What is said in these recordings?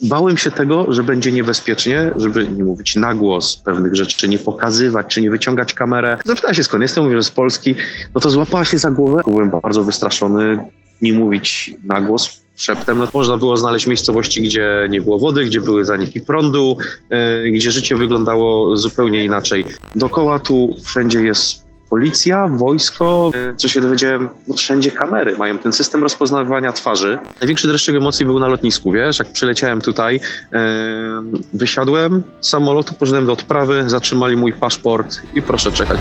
bałem się tego, że będzie niebezpiecznie, żeby nie mówić na głos pewnych rzeczy, czy nie pokazywać, czy nie wyciągać kamerę. Zapytała się skąd jestem, mówię, że z Polski. No to złapała się za głowę. Byłem bardzo wystraszony, nie mówić na głos, szeptem. No, można było znaleźć miejscowości, gdzie nie było wody, gdzie były zaniki prądu, e, gdzie życie wyglądało zupełnie inaczej. Dokoła tu wszędzie jest policja, wojsko, e, co się dowiedziałem, no wszędzie kamery, mają ten system rozpoznawania twarzy. Największy dreszczyk emocji był na lotnisku, wiesz, jak przyleciałem tutaj, e, wysiadłem z samolotu, poszedłem do odprawy, zatrzymali mój paszport i proszę czekać.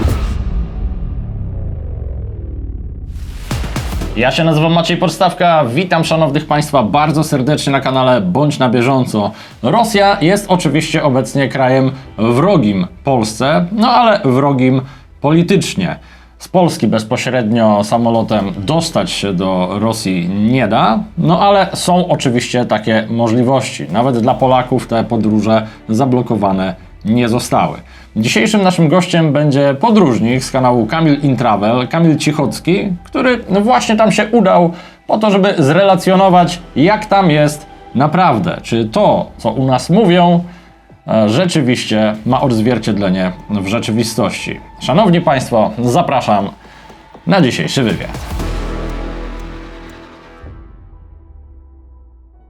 Ja się nazywam Maciej Podstawka, witam szanownych Państwa bardzo serdecznie na kanale Bądź na bieżąco. Rosja jest oczywiście obecnie krajem wrogim Polsce, no ale wrogim politycznie. Z Polski bezpośrednio samolotem dostać się do Rosji nie da, no ale są oczywiście takie możliwości. Nawet dla Polaków te podróże zablokowane nie zostały. Dzisiejszym naszym gościem będzie podróżnik z kanału Kamil Intravel, Kamil Cichocki, który właśnie tam się udał po to, żeby zrelacjonować, jak tam jest naprawdę. Czy to, co u nas mówią, rzeczywiście ma odzwierciedlenie w rzeczywistości. Szanowni Państwo, zapraszam na dzisiejszy wywiad.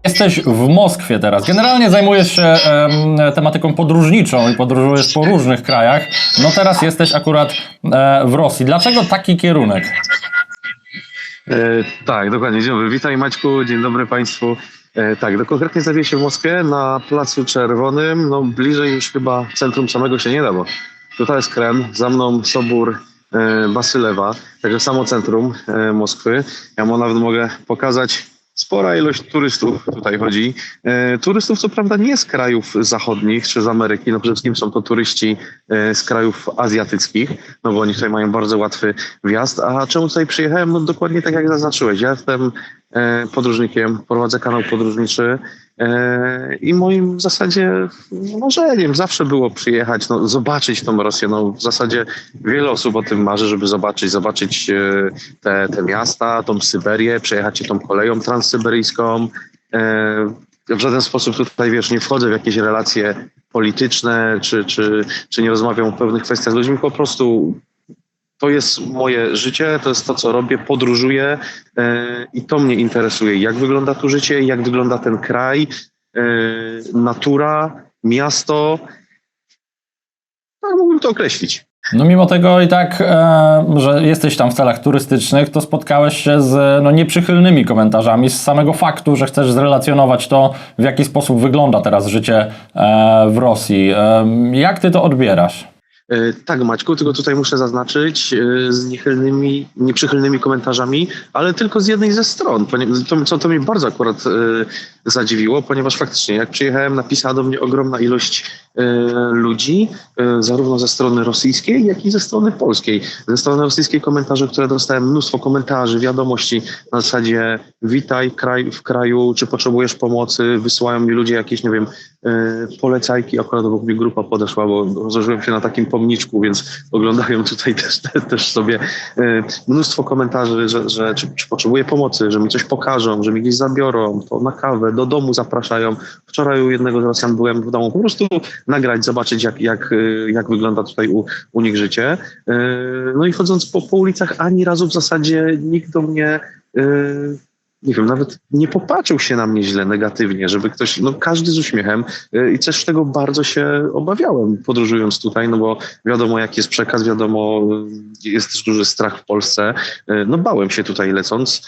Jesteś w Moskwie teraz. Generalnie zajmujesz się em, tematyką podróżniczą i podróżujesz po różnych krajach. No teraz jesteś akurat e, w Rosji. Dlaczego taki kierunek? E, tak, dokładnie. Dzień dobry. Witaj Maćku, dzień dobry Państwu. E, tak, do konkretnie znajduję się w Moskwie na Placu Czerwonym. No bliżej już chyba centrum samego się nie da, bo tutaj jest Kreml, za mną Sobór e, Basylewa, także samo centrum e, Moskwy. Ja mu nawet mogę pokazać spora ilość turystów tutaj chodzi. Turystów co prawda nie z krajów zachodnich czy z Ameryki, no przede wszystkim są to turyści z krajów azjatyckich, no bo oni tutaj mają bardzo łatwy wjazd. A czemu tutaj przyjechałem? No dokładnie tak jak zaznaczyłeś. Ja jestem podróżnikiem, prowadzę kanał podróżniczy e, i moim w zasadzie marzeniem zawsze było przyjechać, no, zobaczyć tą Rosję. No, w zasadzie wiele osób o tym marzy, żeby zobaczyć, zobaczyć e, te, te miasta, tą Syberię, przejechać się tą koleją transsyberyjską. E, w żaden sposób tutaj, wiesz, nie wchodzę w jakieś relacje polityczne, czy, czy, czy nie rozmawiam o pewnych kwestiach z ludźmi, po prostu to jest moje życie, to jest to, co robię, podróżuję e, i to mnie interesuje. Jak wygląda tu życie, jak wygląda ten kraj, e, natura, miasto. Tak mógłbym to określić. No mimo tego i tak, e, że jesteś tam w celach turystycznych, to spotkałeś się z no, nieprzychylnymi komentarzami z samego faktu, że chcesz zrelacjonować to, w jaki sposób wygląda teraz życie w Rosji. Jak ty to odbierasz? E, Tak, Maćku, tylko tutaj muszę zaznaczyć e, z niechylnymi, nieprzychylnymi komentarzami, ale tylko z jednej ze stron, to, co to mnie bardzo akurat e, zadziwiło, ponieważ faktycznie jak przyjechałem, napisała do mnie ogromna ilość ludzi, zarówno ze strony rosyjskiej, jak i ze strony polskiej. Ze strony rosyjskiej komentarze, które dostałem, mnóstwo komentarzy, wiadomości na zasadzie witaj kraj, w kraju, czy potrzebujesz pomocy, wysyłają mi ludzie jakieś, nie wiem, polecajki, akurat obok mnie grupa podeszła, bo rozłożyłem się na takim pomniczku, więc oglądają tutaj też, też, sobie e, mnóstwo komentarzy, że, że czy, czy potrzebuję pomocy, że mi coś pokażą, że mi gdzieś zabiorą, to na kawę, do domu zapraszają. Wczoraj u jednego z Rosjan byłem w domu, po prostu nagrać, zobaczyć jak, jak, e, jak wygląda tutaj u, u nich życie. E, No i chodząc po, po ulicach, ani razu w zasadzie nikt do mnie e, nie wiem, nawet nie popatrzył się na mnie źle, negatywnie, żeby ktoś, no każdy z uśmiechem y, i też tego bardzo się obawiałem podróżując tutaj, no bo wiadomo jaki jest przekaz, wiadomo y, jest też duży strach w Polsce, Y, no bałem się tutaj lecąc,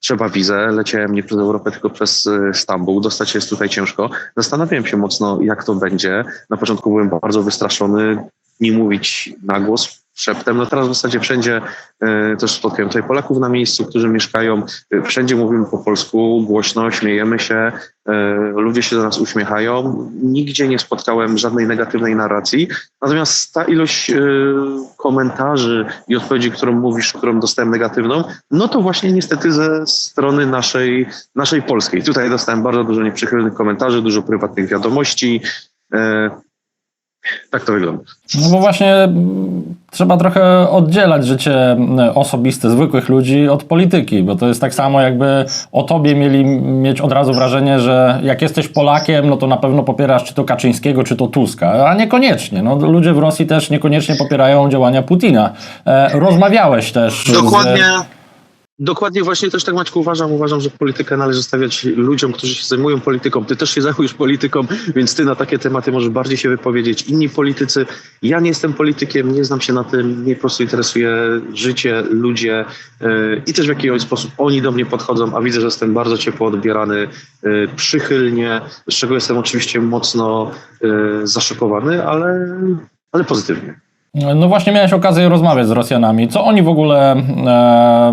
trzeba wizę, leciałem nie przez Europę, tylko przez Stambuł, dostać się jest tutaj ciężko, zastanawiałem się mocno jak to będzie, na początku byłem bardzo wystraszony, nie mówić na głos, szeptem. No teraz w zasadzie wszędzie e, też spotkałem tutaj Polaków na miejscu, którzy mieszkają. E, wszędzie mówimy po polsku, głośno, śmiejemy się, e, ludzie się do nas uśmiechają. Nigdzie nie spotkałem żadnej negatywnej narracji. Natomiast ta ilość komentarzy i odpowiedzi, którą mówisz, którą dostałem negatywną, no to właśnie niestety ze strony naszej, naszej polskiej. Tutaj dostałem bardzo dużo nieprzychylnych komentarzy, dużo prywatnych wiadomości. Tak to wygląda. No bo właśnie mm, trzeba trochę oddzielać życie mm, osobiste zwykłych ludzi od polityki, bo to jest tak samo jakby o tobie mieli mieć od razu wrażenie, że jak jesteś Polakiem, no to na pewno popierasz czy to Kaczyńskiego, czy to Tuska, a niekoniecznie. No, ludzie w Rosji też niekoniecznie popierają działania Putina. E, rozmawiałeś też Dokładnie. Dokładnie właśnie też tak Maćku uważam. Uważam, że politykę należy stawiać ludziom, którzy się zajmują polityką. Ty też się zajmujesz polityką, więc ty na takie tematy możesz bardziej się wypowiedzieć. Inni politycy, ja nie jestem politykiem, nie znam się na tym, mnie po prostu interesuje życie, ludzie yy, i też w jakiś sposób oni do mnie podchodzą, a widzę, że jestem bardzo ciepło odbierany, yy, przychylnie, z czego jestem oczywiście mocno yy, zaszokowany, ale, ale pozytywnie. No właśnie miałeś okazję rozmawiać z Rosjanami. Co oni w ogóle e,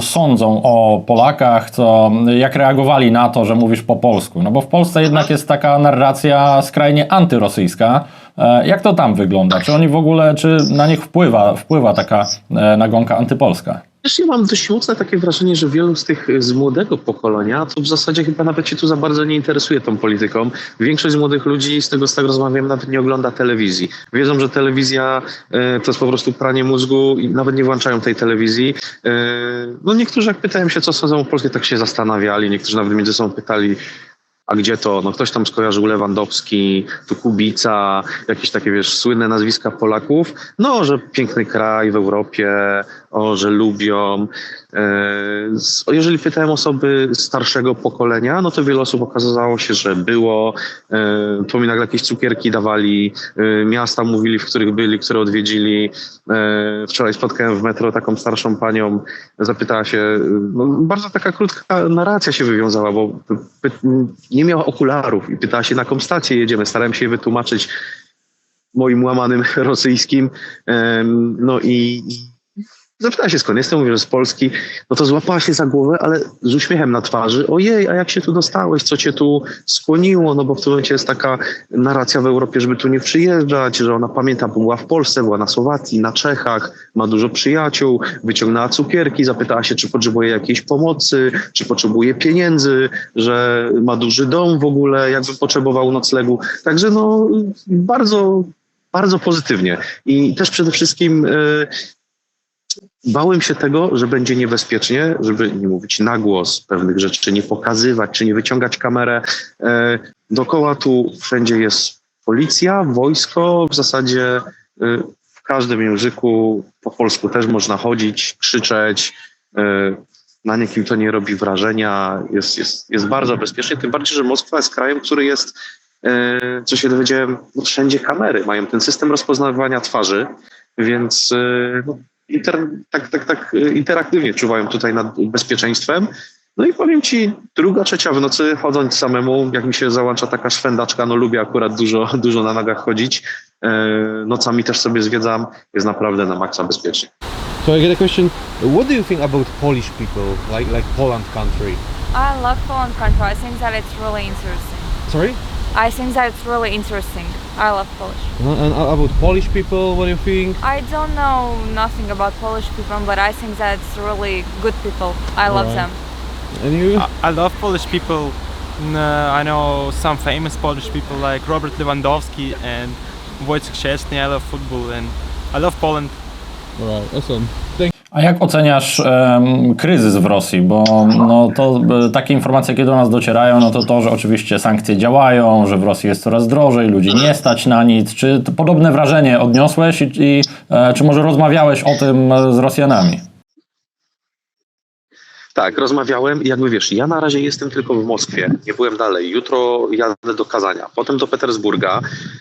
sądzą o Polakach? Co, jak reagowali na to, że mówisz po polsku? No bo w Polsce jednak jest taka narracja skrajnie antyrosyjska. E, jak to tam wygląda? Czy oni w ogóle, czy na nich wpływa, wpływa taka e, nagonka antypolska? Też ja mam dość mocne takie wrażenie, że wielu z tych z młodego pokolenia to w zasadzie chyba nawet się tu za bardzo nie interesuje tą polityką. Większość z młodych ludzi, z tego z tego rozmawiam, nawet nie ogląda telewizji. Wiedzą, że telewizja e, to jest po prostu pranie mózgu i nawet nie włączają tej telewizji. E, no niektórzy jak pytałem się, co sądzą o Polsce, tak się zastanawiali. Niektórzy nawet między sobą pytali, a gdzie to? No ktoś tam skojarzył Lewandowski, tu Kubica, jakieś takie, wiesz, słynne nazwiska Polaków. No, że piękny kraj w Europie, o, że lubią. E, jeżeli pytałem osoby starszego pokolenia, no to wiele osób okazało się, że było. E, to mi nagle jakieś cukierki dawali, e, miasta mówili, w których byli, które odwiedzili. Wczoraj spotkałem w metro taką starszą panią, zapytała się, no, bardzo taka krótka narracja się wywiązała, bo nie miała okularów i pytała się, na jaką stację jedziemy. Starałem się jej wytłumaczyć moim łamanym rosyjskim. No i Zapytała się skąd jestem, mówię, że z Polski. No to złapała się za głowę, ale z uśmiechem na twarzy. Ojej, a jak się tu dostałeś? Co cię tu skłoniło? No bo w tym momencie jest taka narracja w Europie, żeby tu nie przyjeżdżać, że ona pamięta, była w Polsce, była na Słowacji, na Czechach, ma dużo przyjaciół, wyciągnęła cukierki, zapytała się, czy potrzebuje jakiejś pomocy, czy potrzebuje pieniędzy, że ma duży dom w ogóle, jakby potrzebował noclegu. Także no bardzo, bardzo pozytywnie. I też przede wszystkim y, Bałem się tego, że będzie niebezpiecznie, żeby nie mówić na głos pewnych rzeczy, nie pokazywać, czy nie wyciągać kamerę. E, dokoła tu wszędzie jest policja, wojsko, w zasadzie e, w każdym języku, po polsku też można chodzić, krzyczeć. E, na niekim to nie robi wrażenia, jest, jest, jest bardzo bezpiecznie, tym bardziej, że Moskwa jest krajem, który jest, co się dowiedziałem, wszędzie kamery, mają ten system rozpoznawania twarzy, więc no, inter, tak, tak, tak interaktywnie czuwają tutaj nad bezpieczeństwem. No i powiem ci, druga, trzecia w nocy chodząc samemu, jak mi się załącza taka szwendaczka, no lubię akurat dużo, dużo na nogach chodzić. E, nocami też sobie zwiedzam, jest naprawdę na maksa bezpiecznie. So I get a question. What do you think about Polish people, like like Poland country? I love Poland country. I think that it's really interesting. Sorry? I think that it's really interesting. I love Polish. And about Polish people, what do you think? I don't know nothing about Polish people, but I think that's really good people. I love Alright. them. And you? I, I love Polish people. N- uh, I know some famous Polish people like Robert Lewandowski and Wojciech Szczesny. I love football and I love Poland. Alright, awesome. Thank A jak oceniasz kryzys w Rosji? Bo no, to e, takie informacje, kiedy do nas docierają, no to to, że oczywiście sankcje działają, że w Rosji jest coraz drożej, ludzi nie stać na nic. Czy to podobne wrażenie odniosłeś i, i e, czy może rozmawiałeś o tym e, z Rosjanami? Tak, rozmawiałem i jakby wiesz, ja na razie jestem tylko w Moskwie, nie byłem dalej. Jutro jadę do Kazania, potem do Petersburga.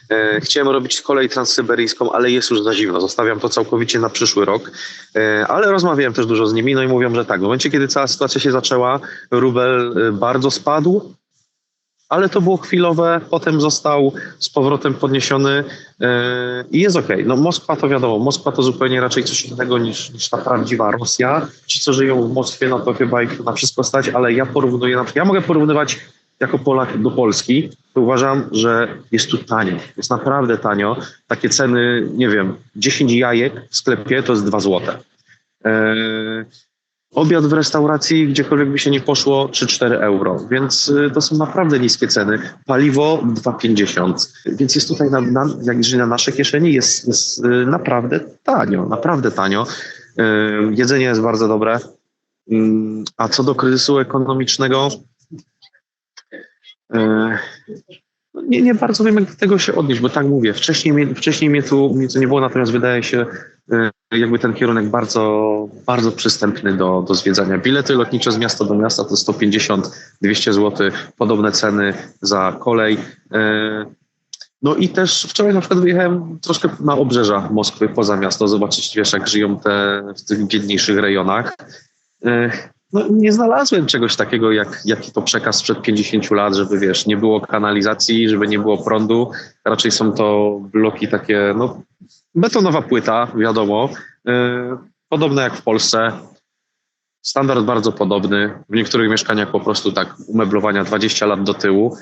E, chciałem robić kolej transsyberyjską, ale jest już za zimno. Zostawiam to całkowicie na przyszły rok. E, ale rozmawiałem też dużo z nimi, no i mówią, że tak, w momencie, kiedy cała sytuacja się zaczęła, rubel e, bardzo spadł, ale to było chwilowe, potem został z powrotem podniesiony yy, i jest okej. No Moskwa to wiadomo, Moskwa to zupełnie raczej coś innego niż, niż ta prawdziwa Rosja. Ci, co żyją w Moskwie, no to chyba ich na wszystko stać, ale ja porównuję, na ja mogę porównywać jako Polak do Polski, to uważam, że jest tu tanio. Jest naprawdę tanio. Takie ceny, nie wiem, 10 jajek w sklepie to jest 2 złote. Obiad w restauracji, gdziekolwiek by się nie poszło, 3-4 euro, więc y, to są naprawdę niskie ceny. Paliwo 2,50, więc jest tutaj, na, na, jeżeli na nasze kieszeni, jest, jest y, naprawdę tanio, naprawdę tanio. Y, Jedzenie jest bardzo dobre. Mm, A co do kryzysu ekonomicznego, no nie, nie bardzo wiem, jak do tego się odnieść, bo tak mówię, wcześniej, wcześniej mnie, tu, mnie tu nie było, natomiast wydaje się, y, jakby ten kierunek bardzo, bardzo przystępny do, do zwiedzania. Bilety lotnicze z miasta do miasta to 150-200 zł, podobne ceny za kolej. Y, No i też wczoraj na przykład wyjechałem troszkę na obrzeża Moskwy, poza miasto, zobaczyć, wiesz, jak żyją te w tych biedniejszych rejonach. No, nie znalazłem czegoś takiego, jak, jaki to przekaz sprzed 50 lat, żeby wiesz, nie było kanalizacji, żeby nie było prądu. Raczej są to bloki takie, no, betonowa płyta, wiadomo. y, Podobne jak w Polsce. Standard bardzo podobny. W niektórych mieszkaniach po prostu tak umeblowania 20 lat do tyłu.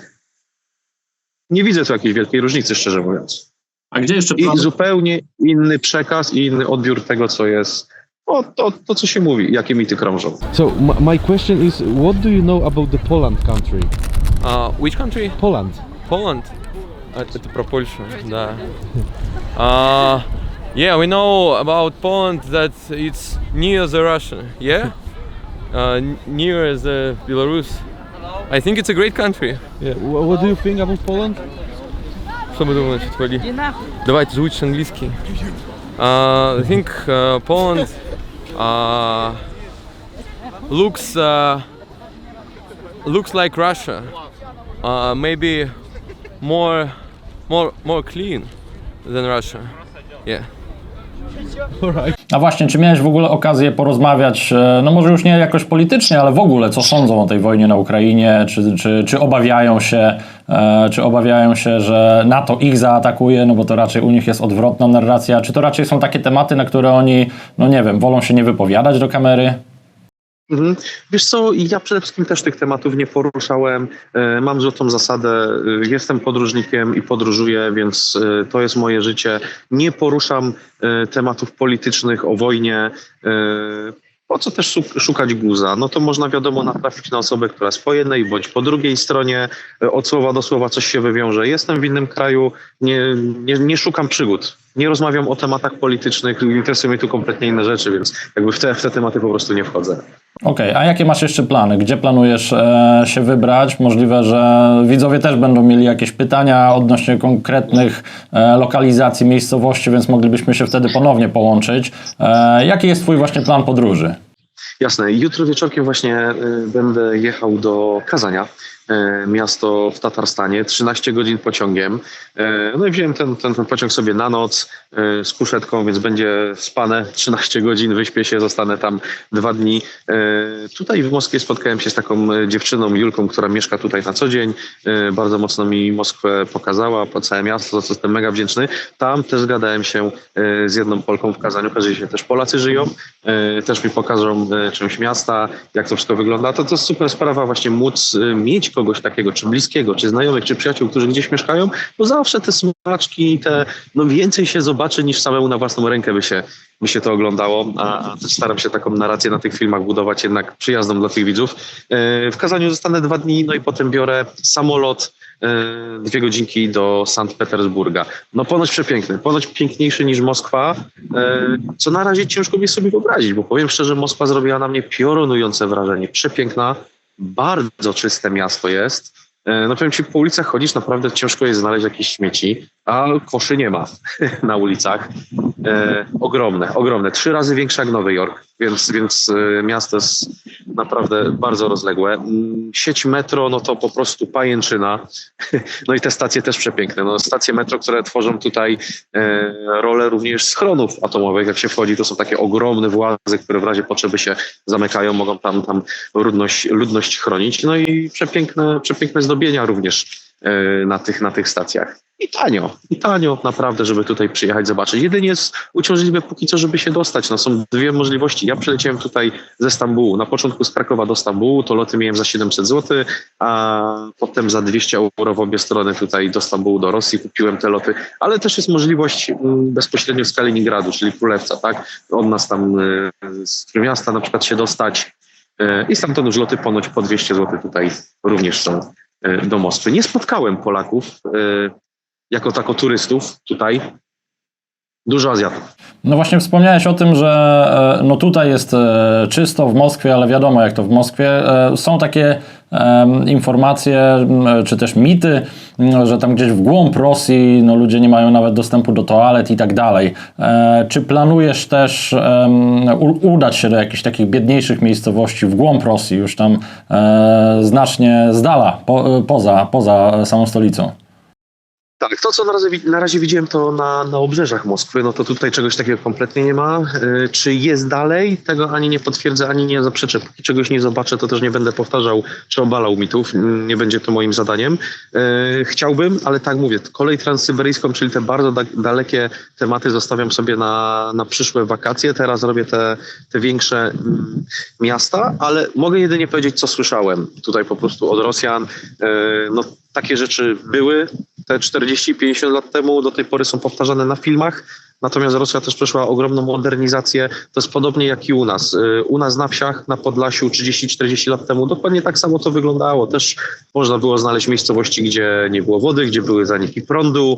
Nie widzę tu jakiejś wielkiej różnicy, szczerze mówiąc. A gdzie jeszcze I zupełnie inny przekaz i inny odbiór tego, co jest, o, to, to co się mówi, jakie mity krążą. So m- my question is, what do you know about the Poland country? Uh, which country? Poland. Poland. А, Это про Польшу, да. Uh, yeah, we know about Poland that it's near the Russia, yeah? Uh, n- near the Belarus. I think it's a great country. Yeah. wh- what do you think about Poland? Что вы думаете, Вали? Давайте звучишь английский. Uh, I think uh, Poland uh, looks uh, looks like Russia. Uh, maybe more more more clean than Russia. Yeah. Alright. A właśnie, czy miałeś w ogóle okazję porozmawiać, e, no może już nie jakoś politycznie, ale w ogóle, co sądzą o tej wojnie na Ukrainie? Czy, czy, czy obawiają się, e, czy obawiają się, że NATO ich zaatakuje, no bo to raczej u nich jest odwrotna narracja? Czy to raczej są takie tematy, na które oni, no nie wiem, wolą się nie wypowiadać do kamery? Mhm. Wiesz co, ja przede wszystkim też tych tematów nie poruszałem. E, Mam złotą zasadę, e, jestem podróżnikiem i podróżuję, więc e, to jest moje życie. Nie poruszam tematów politycznych o wojnie. Po co też szuk- szukać guza? No to można wiadomo natrafić na osobę, która jest po jednej bądź po drugiej stronie. Od słowa do słowa coś się wywiąże. Jestem w innym kraju, nie, nie, nie szukam przygód. Nie rozmawiam o tematach politycznych, interesują mnie tu kompletnie inne rzeczy, więc jakby w te, w te tematy po prostu nie wchodzę. Okej, a jakie masz jeszcze plany? Gdzie planujesz e, się wybrać? Możliwe, że widzowie też będą mieli jakieś pytania odnośnie konkretnych e, lokalizacji, miejscowości, więc moglibyśmy się wtedy ponownie połączyć. E, jaki jest Twój właśnie plan podróży? Jasne. Jutro wieczorkiem właśnie y, będę jechał do Kazania, miasto w Tatarstanie, 13 godzin pociągiem. Y, No i wziąłem ten, ten, ten pociąg sobie na noc y, z kuszetką, więc będzie spane 13 godzin, wyśpię się, zostanę tam dwa dni. Tutaj w Moskwie spotkałem się z taką dziewczyną, Julką, która mieszka tutaj na co dzień. Bardzo mocno mi Moskwę pokazała, po całe miasto, za co jestem mega wdzięczny. Tam też zgadałem się z jedną Polką w Kazaniu, okazuje się, też Polacy żyją. Też mi pokażą czymś miasta, jak to wszystko wygląda. To to jest super sprawa właśnie móc mieć kogoś takiego, czy bliskiego, czy znajomych, czy przyjaciół, którzy gdzieś mieszkają, bo zawsze te smaczki, te, no więcej się zobaczy niż samemu na własną rękę by się, by się to oglądało, a, też staram się taką narrację na tych filmach budować jednak przyjazną dla tych widzów. Y, W Kazaniu zostanę dwa dni, no i potem biorę samolot, y, dwie godzinki do Sankt Petersburga. No ponoć przepiękny, ponoć piękniejszy niż Moskwa, y, co na razie ciężko mi sobie wyobrazić, bo powiem szczerze, Moskwa zrobiła na mnie piorunujące wrażenie. Przepiękna, bardzo czyste miasto jest. Y, No powiem ci, po ulicach chodzisz, naprawdę ciężko jest znaleźć jakieś śmieci, a koszy nie ma na ulicach. E, ogromne, ogromne. Trzy razy większe jak Nowy Jork, więc, więc e, miasto jest naprawdę bardzo rozległe. Mm, Sieć metro, no to po prostu pajęczyna. No i te stacje też przepiękne. No, stacje metro, które tworzą tutaj e, rolę również schronów atomowych. Jak się wchodzi, to są takie ogromne włazy, które w razie potrzeby się zamykają, mogą tam, tam ludność, ludność chronić. No i przepiękne, przepiękne zdobienia również na tych, na tych stacjach. I tanio, i tanio naprawdę, żeby tutaj przyjechać, zobaczyć. Jedynie jest uciążliwe póki co, żeby się dostać. No są dwie możliwości. Ja przyleciałem tutaj ze Stambułu. Na początku z Krakowa do Stambułu, to loty miałem za 700 zł, a potem za 200 euro w obie strony tutaj do Stambułu, do Rosji kupiłem te loty. Ale też jest możliwość mm, bezpośrednio z Kaliningradu, czyli Królewca, tak? Od nas tam y, z Trójmiasta na przykład się dostać. Y, I stamtąd już loty ponoć po 200 zł tutaj również są do Moskwy. Nie spotkałem Polaków y, jako tako turystów tutaj. Dużo Azjatów. No właśnie wspomniałeś o tym, że e, no tutaj jest e, czysto w Moskwie, ale wiadomo jak to w Moskwie. E, Są takie informacje, czy też mity, że tam gdzieś w głąb Rosji no ludzie nie mają nawet dostępu do toalet i tak dalej. Czy planujesz też udać się do jakichś takich biedniejszych miejscowości w głąb Rosji, już tam znacznie z dala, po, poza, poza samą stolicą? Tak, to co na razie, na razie widziałem to na, na obrzeżach Moskwy, no to tutaj czegoś takiego kompletnie nie ma. Y, Czy jest dalej? Tego ani nie potwierdzę, ani nie zaprzeczę. Póki czegoś nie zobaczę, to też nie będę powtarzał czy obalał mitów. Nie będzie to moim zadaniem. Y, Chciałbym, ale tak mówię, kolej transsyberyjską, czyli te bardzo da, dalekie tematy zostawiam sobie na, na przyszłe wakacje. Teraz robię te, te większe miasta, ale mogę jedynie powiedzieć, co słyszałem tutaj po prostu od Rosjan. Y, No, takie rzeczy były te 40-50 lat temu, do tej pory są powtarzane na filmach. Natomiast Rosja też przeszła ogromną modernizację. To jest podobnie jak i u nas. Y, U nas na wsiach, na Podlasiu 30-40 lat temu dokładnie tak samo to wyglądało. Też można było znaleźć miejscowości, gdzie nie było wody, gdzie były zaniki prądu,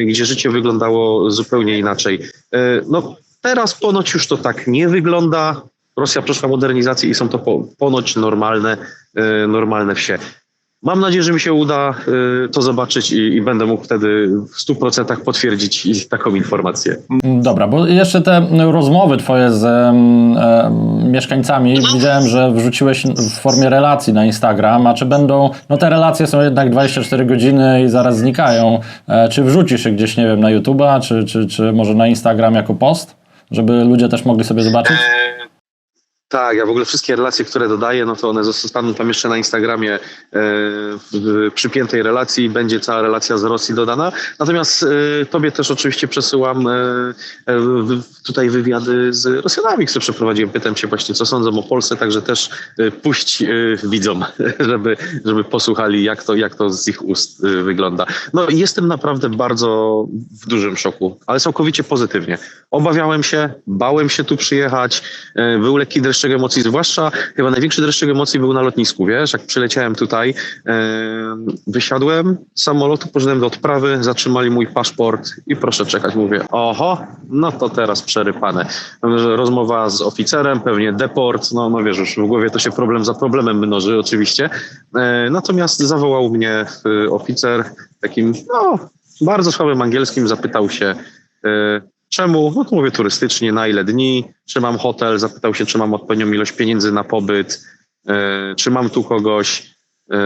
y, gdzie życie wyglądało zupełnie inaczej. Y, No teraz ponoć już to tak nie wygląda. Rosja przeszła modernizację i są to po, ponoć normalne, normalne wsie. Mam nadzieję, że mi się uda y, to zobaczyć i, i będę mógł wtedy w 100% potwierdzić taką informację. Dobra, bo jeszcze te rozmowy twoje z em, mieszkańcami widziałem, że wrzuciłeś w formie relacji na Instagram, a czy będą, no te relacje są jednak 24 godziny i zaraz znikają. E, czy wrzucisz je gdzieś, nie wiem, na YouTube'a, czy, czy, czy może na Instagram jako post, żeby ludzie też mogli sobie zobaczyć? Tak, ja w ogóle wszystkie relacje, które dodaję, no to one zostaną tam jeszcze na Instagramie e, w przypiętej relacji, będzie cała relacja z Rosji dodana. Natomiast e, tobie też oczywiście przesyłam e, tutaj wywiady z Rosjanami, które przeprowadziłem. Pytam się właśnie, co sądzą o Polsce, także też puść widzom, żeby, żeby posłuchali, jak to, jak to z ich ust wygląda. No jestem naprawdę bardzo w dużym szoku, ale całkowicie pozytywnie. Obawiałem się, bałem się tu przyjechać, był lekki dreszczyk emocji, zwłaszcza chyba największy dreszczyk emocji był na lotnisku, wiesz, jak przyleciałem tutaj, wysiadłem z samolotu, poszedłem do odprawy, zatrzymali mój paszport i proszę czekać, mówię, oho, no to teraz przerypane. Rozmowa z oficerem, pewnie deport, no, no wiesz, już w głowie to się problem za problemem mnoży oczywiście, e, natomiast zawołał mnie e, oficer takim, no, bardzo słabym angielskim, zapytał się, e, Czemu? No to mówię turystycznie, na ile dni, czy mam hotel, zapytał się, czy mam odpowiednią ilość pieniędzy na pobyt, e, czy mam tu kogoś e,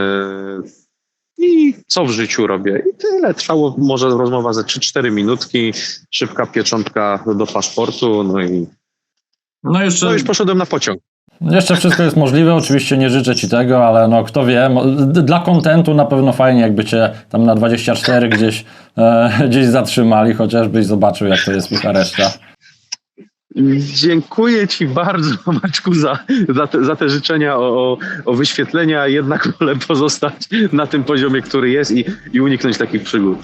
i co w życiu robię. I tyle. Trwało może rozmowa ze 3-4 minutki, szybka pieczątka do paszportu, no i No jeszcze no już poszedłem na pociąg. Jeszcze wszystko jest możliwe, oczywiście nie życzę Ci tego, ale no kto wie, dla kontentu na pewno fajnie, jakby Cię tam na 24 gdzieś, e, gdzieś zatrzymali, chociażbyś zobaczył jak to jest Bukareszta. Dziękuję Ci bardzo, Maćku, za, za, te, za te życzenia o, o, wyświetlenia. Jednak wolę pozostać na tym poziomie, który jest i, i uniknąć takich przygód.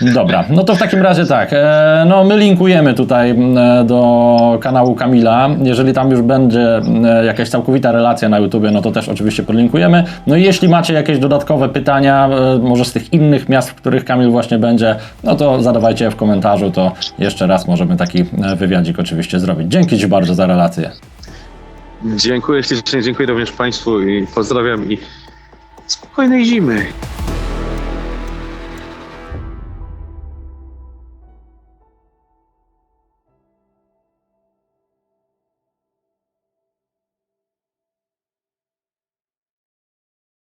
Dobra, no to w takim razie tak, e, no my linkujemy tutaj e, do kanału Kamila, jeżeli tam już będzie e, jakaś całkowita relacja na YouTubie, no to też oczywiście podlinkujemy. No i jeśli macie jakieś dodatkowe pytania, może z tych innych miast, w których Kamil właśnie będzie, no to zadawajcie je w komentarzu, to jeszcze raz możemy taki wywiadzik oczywiście zrobić. Dzięki Ci bardzo za relację. Dziękuję ślicznie, dziękuję również Państwu i pozdrawiam i spokojnej zimy.